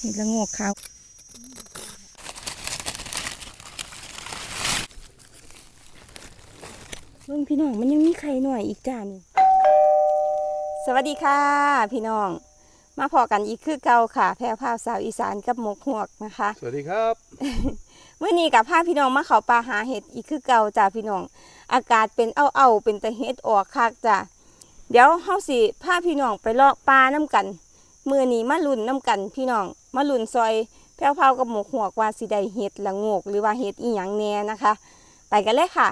เห็ดละโงกขาวเบิ่งพี่น้องมันยังมีไข่หน่อยอีกจ้านี่สวัสดีค่ะ พี่น้อง มาพอกันอีกคือเก่าค่ะ แพรภาพสาวอีสานกับหมกหวกนะคะ สวัสดีครับเมื่อนี้กับพาพี่น้องมาเขาปลาหาเห็ดอีกคือเก่าจ้าพี่น้อง อากาศเป็นเอาเอาๆเป็นตะเห็ดออกคักจ้าเดี๋ยวเฮาสิพาพี่น้องไปเลาะปลาน้ำกัน มือนี้มาลุ่นน้ำกันพี่น้อง มาลุ่นซอยแพ้วๆกับหมกหัวกว่าสิได้เห็ดละโงก หรือว่าเห็ดอีหยังแน่นะคะ ไปกันเลยค่ะ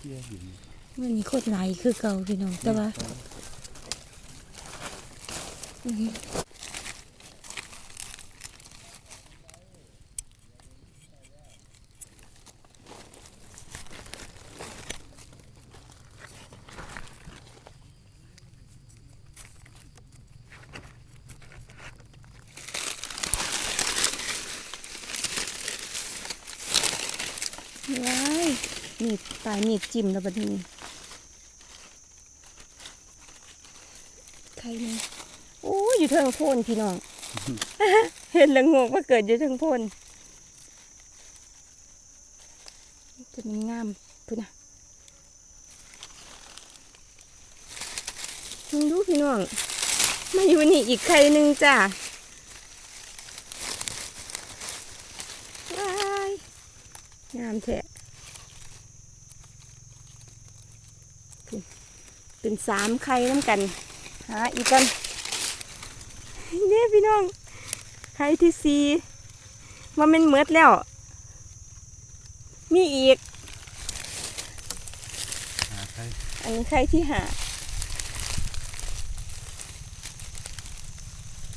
เยี่ยหินมื่อนี้โคตรไหลคือเก่าพี่น้องแต่ว่า ว้ายมีดปลายมีดจิ้มแล้วบัดนี้ใครเนี่ยโอ้ยอยู่เทิงโพนพี่น้อง เห็นแล้วงงว่าเกิดอยู่เทิงโพนจะมันงามพุ่นนะมึงดูพี่น้อง มาอยู่นี่อีกใครหนึ่งจ้ะว้ายงามแท้พุ่น เป็นสามไข่น้ำกันหาอีกกันเนี่ยพี่น้องไข่ที่สี่ว่ามันเมือดแล้ว มีอีกหาใครอันนี้ไข่ที่หา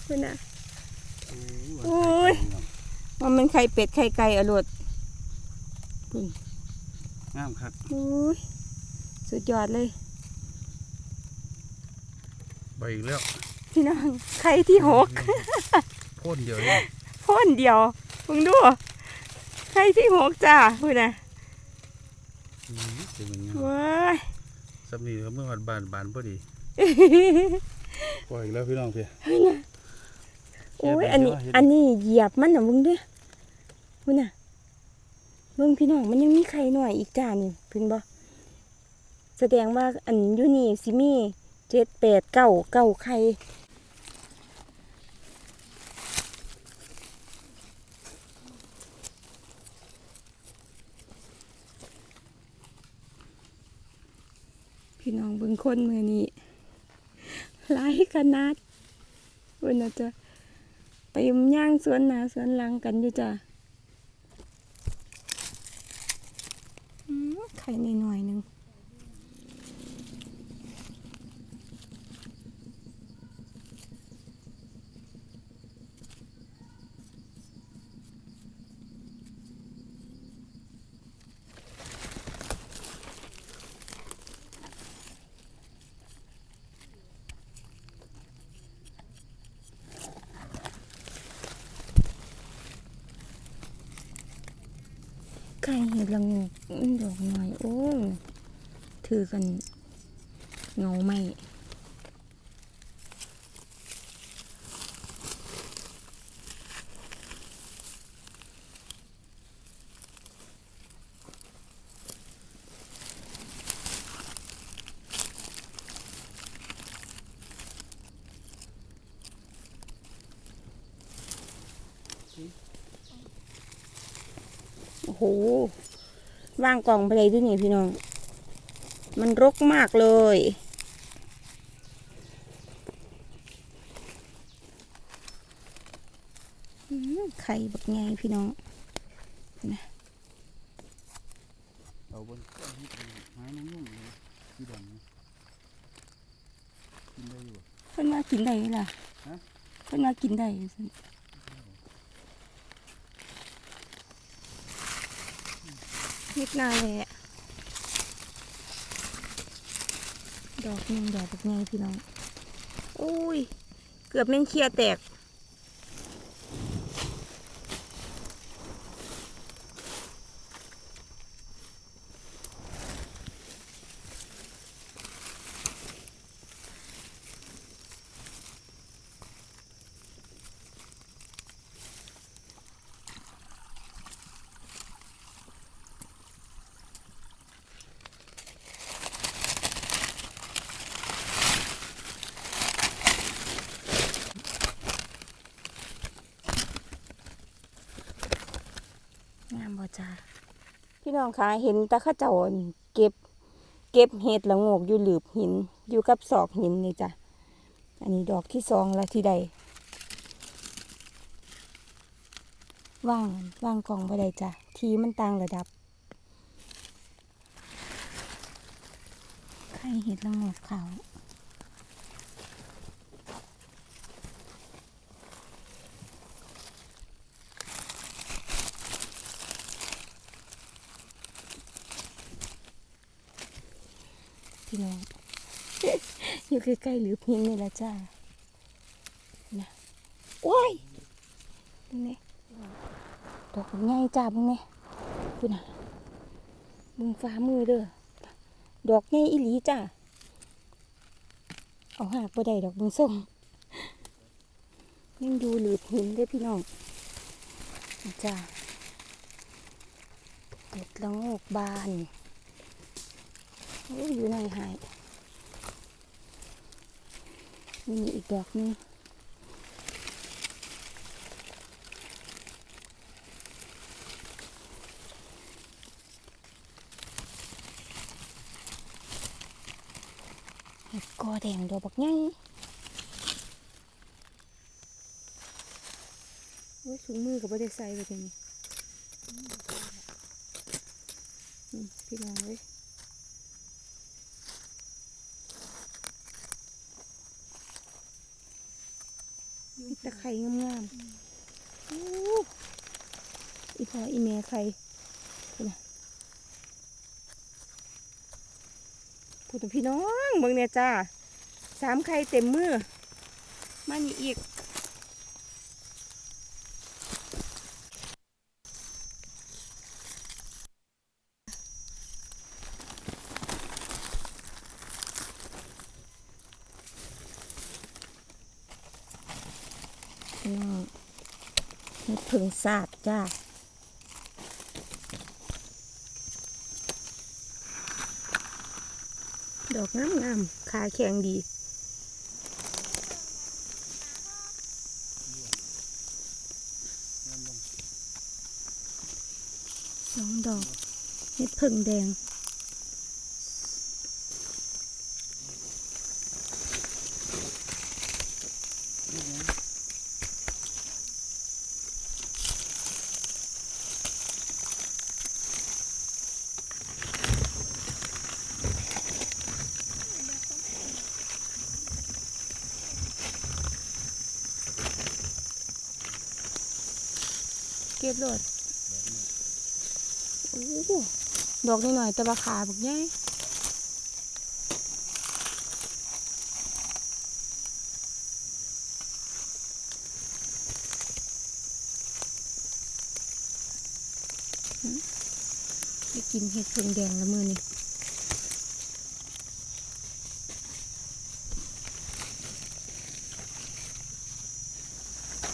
เพื่อนนะโอ้ยว่ามันไข่เป็ดไข่ไก่อรดงามครับโอ้ยสุดยอดเลย ไปอีกแล้วพี่น้องไข่ที่หกพ่นเดียวนี่พ่นเดียวมึงดูไข่ที่หกจ้าพูดนะอืมจะเป็นไงว้ายสำนีก็เมื่อวันบานบานพอดีปล่อยอีกแล้วพี่น้องพี่โอ้ยอันนี้ อันนี้เหยียบมันนะมึงเด้วยมึงน่ะเบิ่งพี่น้องมันยังมีไข่หน่อยอีกจ้านี่เพิ่นบ่แสดงว่าอันอยูนี่สิมี เจ็ดแปดเก้าเก้าไข่พี่น้องเบิ่งคนมือนี้หลายขนาดเพิ่นน่ะจะไปย่างสวนหนาสวนหลังกันอยู่จ้ะไข่นิดหน่อยหนึ่ง ไข่เห็ดละงูดอกหน่อย โอ้ ถือกันเงาไหม โอ้โหว่างกล่องไปเลยด้วยนี่พี่น้อง มันรกมากเลยอื้อไข่บักไงพี่น้องเอาบนไม้นุ่มๆเลยที่ดำนะกินได้อยู่เพิ่นว่ากินได้ล่ะฮะเพิ่นว่ากินได้ซั่ นเฮ็ดนาแหละดอกหนึงดอกบักไงพี่น้อง อุ้ย เกือบแม่งเคลียร์แตก จ้าพี่น้ องคะเห็นตะข้าเจ้าเก็บ เก็บเห็ดละงกอยู่หลืบหิน อยู่กับศอกหินนี่จ้ะ อันนี้ดอกที่สองแล้วที่ใดว่างว่างกล่องบ่ได้จ้ะ ทีมันต่างระดับไข่เห็ดละงกขาว พี่น้อง อยู่ใกล้ๆหรือพินนี่ละจ้านะโอ้ยมึงเนี่ยดอกง่ายจ้ามึงเนี่ยคุณน่ะมึงฟ้ามือเด้อดอกง่ายอีหลีจ้าเอาหากบ่ได้ดอกมึงส่งยังดูหลืบหินเด้พี่น้องจ้าเด็ดละโงกบาน อยู่ในหายนี่มีอีกดอกนึงกอแดงดอกบักใหญ่โอ้ยถุงมือกับบ่ได้ใส่ไปทีนี้พี่น้องเลย ไข่งามๆอีพออีเมียไข่พูดนะพูดถึงพี่น้องเบิ่งเนี่ยจ้าสามไข่เต็มมือมานี่อีก พี่น้องเทราดจ้าดอกงามงามๆขาแข็งดีสองดอกเห็ดผึ่งแดง เก็บโดดโอ้โห ดอกนิดหน่อยแต่ว่าขาบักใหญ่ได้กินเห็ดเพิงแดงละมือนี่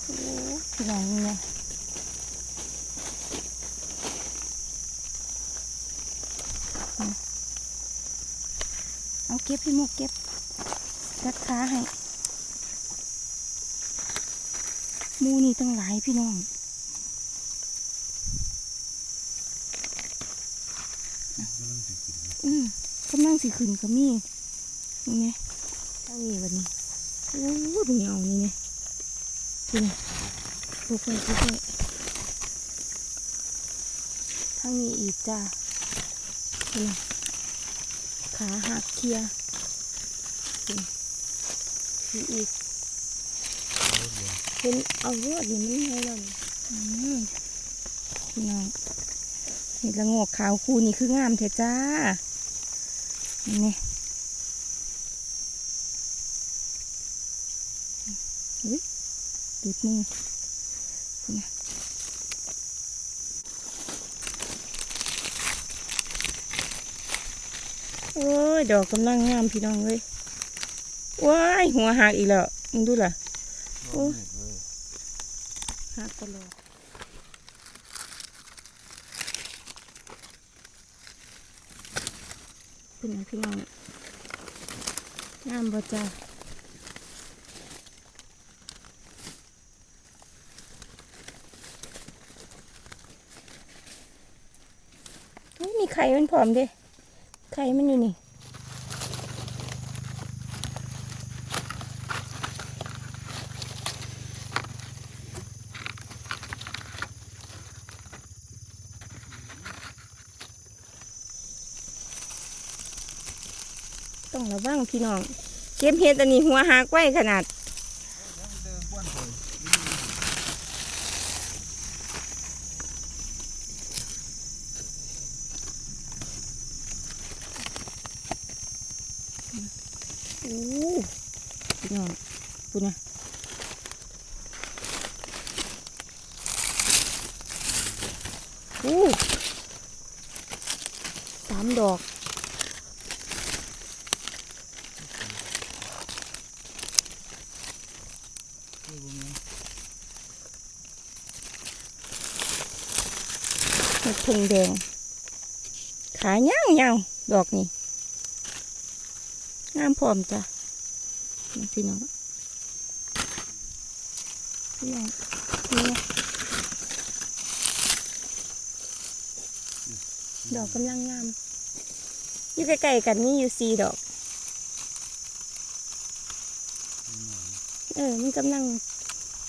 โอ้พี่น้องนี่นะ เอาเก็บพี่มุกเก็บรัดขาให้มูนี่ตั้งหลายพี่น้องอืมกำลังสิขึ้นก็มีนี่ไงทางนี้วันนี้โอ้ดูเงานี่ไงดูนี่ดูไปดูไปทางนี้อีกจ้าดูนะขาหักเคลียร์ นี่อีกเป็นเอารวดนี่มันไงล่ะอืมพี่น้องเห็ดละโงกขาวคู่นี่คืองามเถอะจ้านี่อุ้ยดูดมือนี่โอ้ย ดอกกำลังงามพี่น้องเลย ว้ายหัวหักอีกแล้วมึงดูล่ะโอ้ยหักตลอดเป็นไงพี่น้องงามบ่จ้าไข่มันพร้อมเด้ไข่มันอยู่นี่ ต้องระวังพี่น้อง เก็บเห็ดอันนี้หัวหากไว้ขนาด โอ้พี่น้องพูดนะโอ้สามดอก เห็ด พึ่งแดง ขาเงาวงาวดอกนี่งามพร้อมจ้ะนี่พี่น้องพี่น้องนี่นะดอกกำลังงาม อยู่ใกล้ๆกันนี่อยู่สี่ดอก เออ มันกำลัง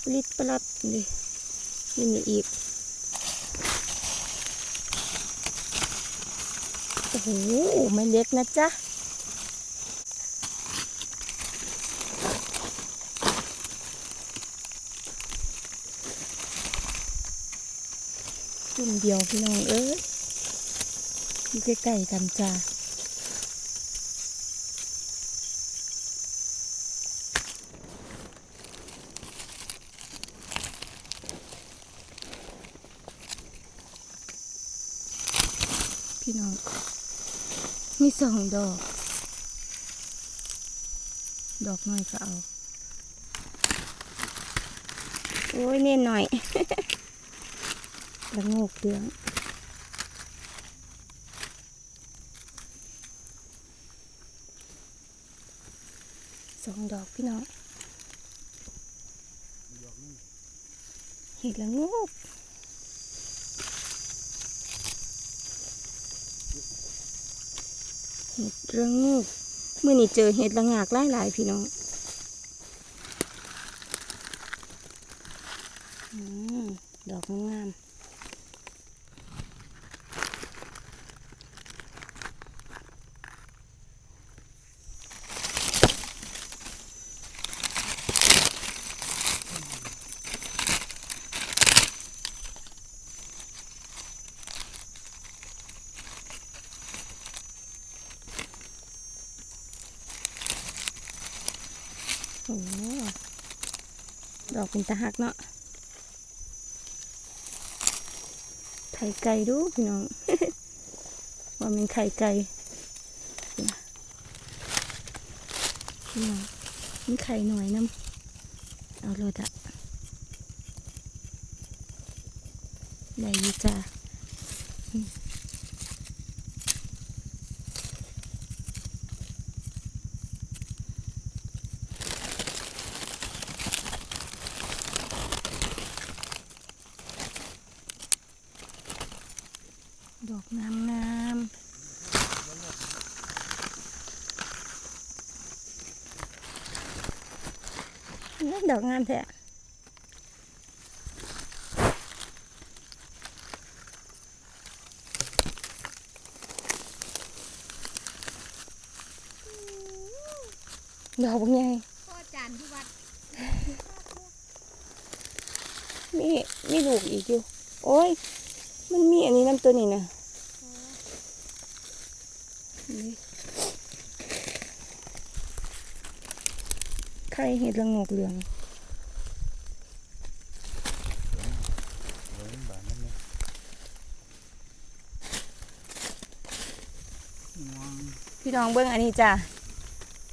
ปลิดปลัดเลยนี่มีอีก โอ้โหไม่เล็กนะจ๊ะจุ่มเดียวพี่น้องเอ้ยอยู่ใกล้ๆกันจ้าพี่น้อง มี สองดอก ดอกน้อยก็เอา โอ้ยเน่นหน่อยละโงกเดืองสองดอกพี่น้องเห็ดละโงก เห็ดระงูกเมื่อนี้เจอเห็ดละงากหลายหลายๆพี่น้องอมดอกงามโอ้ด อกเป็นตะหักเนาะไข่ไก่ดูพี่น้องว่ามันไข่ไก่นะพี่น้องมันไข่หน่อยน้ำเอาโลดอะได้อยี่จ้าอืมดอกงามงามนี่ ดอกงามแท้ดอกบางใหญ่พ่อจานที่วัด มีมีลูกอีกอยู่ โอ้ย มันมีอันนี้น้ำตัวนี้นะนี่ ไข่เห็ดละงกเหลืองพี่น้องเบิ้งอันนี้จ้ะ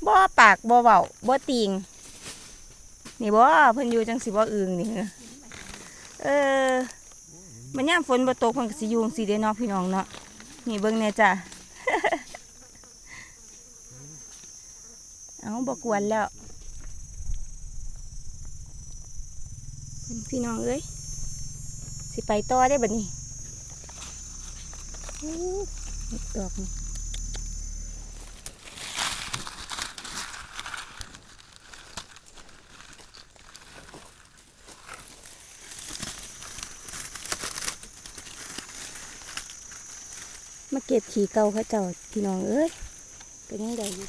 บ่อปากบ่อเว้าบ่อติงนี่บ่เพิ่นอยู่จังสิบ่อึงนี่เหรอเออมันยามฝนบ่ตกเพิ่นก็สิยูงซี่เด้เนาะพี่น้องเนาะนี่เบิ่งแหน่จ้ะเอาบ่กวนแล้ว พี่น้องเอ้ยสิไปต่อได้บัดนี้อู้เห็ดอกนี่มาเก็บขี่เก่าเขาเจ้าพี่น้องเอ้ยก็ยังได้อยู่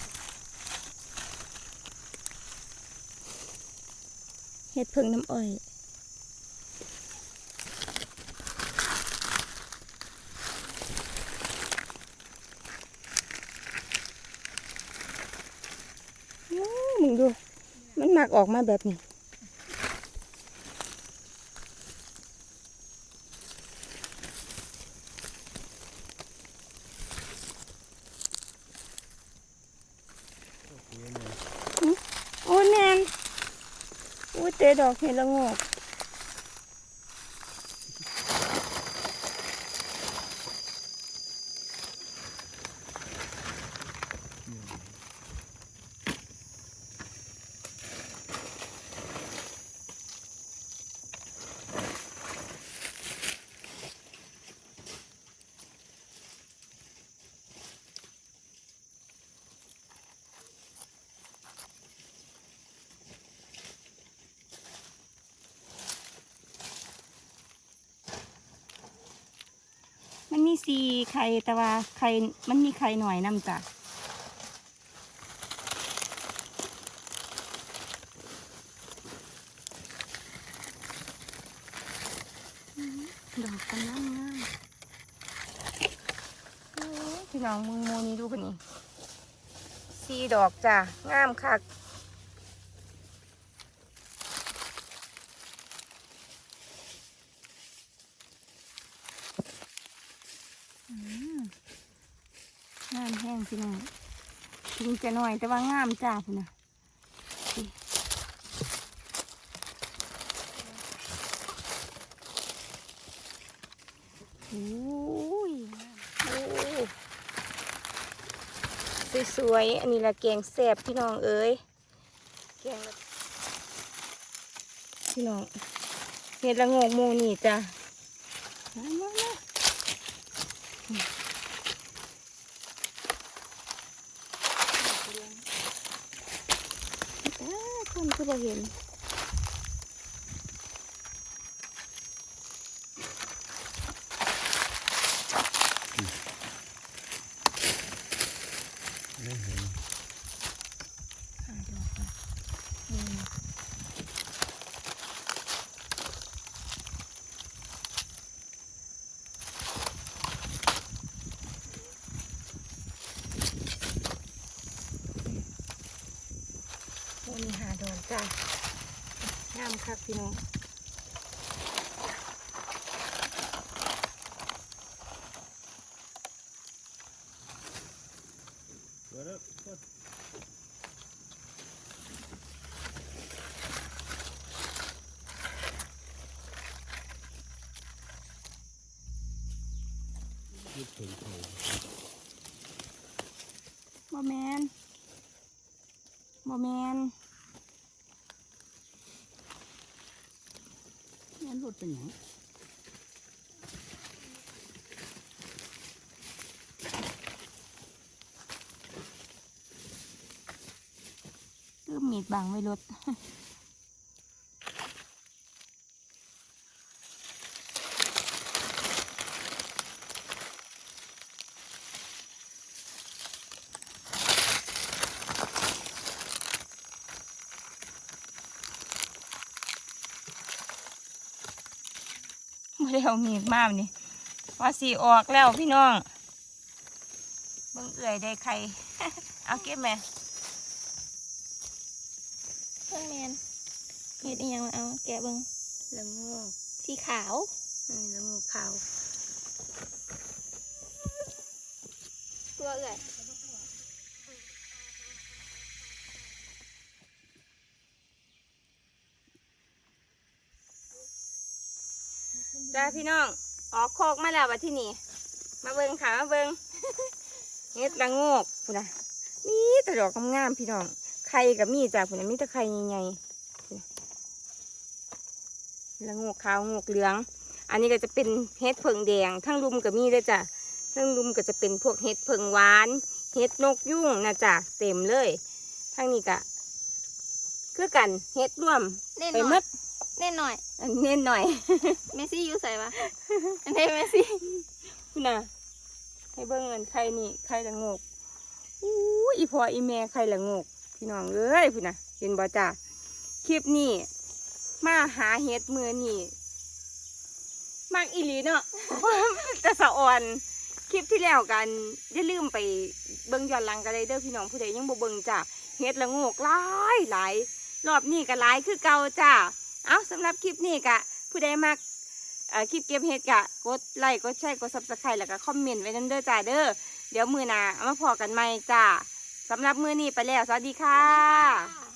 เห็ดเพิ่งน้ำอ้อย อื้ อมึงดูมันมักออกมาแบบนี้ โอ้แนนโอ้เตะดอกเห็ดละโงก สีไข่แต่ว่าไข่มันมีไข่หน่อยน้ำจ้ะดอกกำลังงามพี่น้องมึงโมนี่ดูคนนี้สีดอกจ้ะงามคัก งามแห้ง พี่น้องถึงจะหน้อยแต่ว่างามจ้าพี่นะโอ้ยโอ้สวยๆ อันนี้ละแกงแซ่บพี่น้องเอ้ยแกงพี่น้องเห็ดละโงกหมูนี่จ้ะมา มามาอ้าคนคือบ่เห็น ได้เห็น หาดอกก่อนนี่โอ้นี่หาดอกจ้ะงามคักพี่น้อง เดี๋ยวเด้อโทษยึด ถึงเขาบ่แมนบ่แมนงั้นรถเป็นหยังเริ่มมีดบังไว้รถ ได้เอามีดมานี่ว่าสีออกแล้วพี่น้องเบิ่งเอื่อยได้ใครเอาเก็บแม่เบิ่งแมนเห็ดอีหยังมาเอาแกะเบิ่งละโงกสีขาว นี่ละโงกขาว จ้าพี่น้อง ออกโคกมาแล้ววะที่นี่ มาเบิงค่ะมาเบิงเฮ็ดละโงกพุ่นนะมีแต่ดอกงามๆพี่น้อง ไข่กับมีจ้ะพุ่นนะมีแต่ไข่ใหญ่ๆละโงกขาวโงกเหลือง อันนี้ก็จะเป็นเฮ็ดเผิงแดง ทั้งรุมกับมีด้วยจ้ะเรื่องลุมก็จะเป็นพวกเห็ดเพิงหวานเห็ดนกยุ่งนะจ๊ะเต็มเลยทางนี้ก็คือกันเห็ดร่วมไปมด เน่นหน่อยอันเน้นหน่อยเมซี่อยู่ใส่ปะอันนี้เมซี่คุณน่ะให้เบิ่งเงินใครนี่ใครละโงกอู้อีพออีแม่ใครละโงก พี่น้องเอ้ยพี่น่ะเห็นบ่จ้าคลิปนี้มาหาเฮ็ดมือนี่มากอีหลีเนาะแต่สะอ่อนคลิปที่แล้วกันอย่าลืมไปเบิ่งย้อนหลังกันเลยเด้อพี่น้องผู้ใดยังบ่เบิ่งจ้าเฮ็ดละโงกหลายหลายรอบนี้ก็หลายคือเก่าจ้า เอาสำหรับคลิปนี้กะผู้ใดมากคลิปเก็บเห็ดกะกดไลค์กดแชร์กดซับสไครต์แล้วก็คอมเมนต์ไว้นั่นเด้อจ้าเด้อเดี๋ยวมือหนาเอามาพอกันใหม่จ้าสำหรับมือนี้ไปแล้ว สวัสดีค่ะ